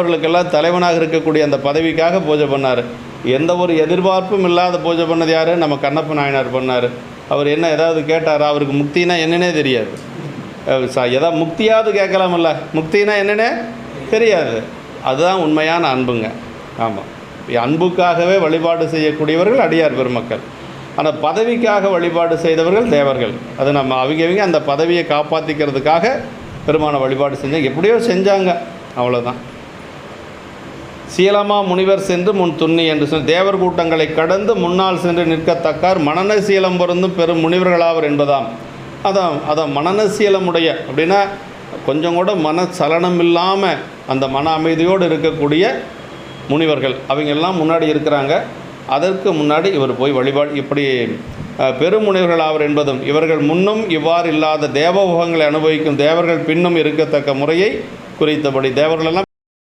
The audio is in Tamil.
அவர்களுக்கெல்லாம் தலைவனாக இருக்கக்கூடிய அந்த பதவிக்காக பூஜை பண்ணார். எந்த ஒரு எதிர்பார்ப்பும் இல்லாத பூஜை பண்ணது யார்? நம்ம கண்ணப்ப நாயனார் பண்ணார். அவர் என்ன ஏதாவது கேட்டாரா? அவருக்கு முக்தினா என்னன்னே தெரியாது. சா எதா முக்தியாவது கேட்கலாமில்ல. முக்தினா என்னன்னே தெரியாது. அதுதான் உண்மையான அன்புங்க. ஆமாம் அன்புக்காகவே வழிபாடு செய்யக்கூடியவர்கள் அடியார் பெருமக்கள். ஆனால் பதவிக்காக வழிபாடு செய்தவர்கள் தேவர்கள். அது நம்ம அவங்க அவங்க அந்த பதவியை காப்பாற்றிக்கிறதுக்காக பெருமான வழிபாடு செஞ்சாங்க எப்படியோ செஞ்சாங்க. அவ்வளோதான் சீலமா முனிவர் சென்று முன் துண்ணி என்று சொல்லி தேவர் கூட்டங்களை கடந்து முன்னால் சென்று நிற்கத்தக்கார் மனன சீலம் பொருந்தும் பெரும் முனிவர்களாவர் என்பதாம். அதான் அதான் மனன சீலமுடைய அப்படின்னா கொஞ்சம் கூட மன சலனம் இல்லாமல் அந்த மன அமைதியோடு இருக்கக்கூடிய முனிவர்கள். அவங்க எல்லாம் முன்னாடி இருக்கிறாங்க. அதற்கு முன்னாடி இவர் போய் வழிபாடு இப்படி பெருமுனிவர்கள் ஆவர் என்பதும் இவர்கள் முன்னும் இவ்வாறு இல்லாத தேவபோகங்களை அனுபவிக்கும் தேவர்கள் பின்னும் இருக்கத்தக்க முறையை குறித்தபடி தேவர்களெல்லாம்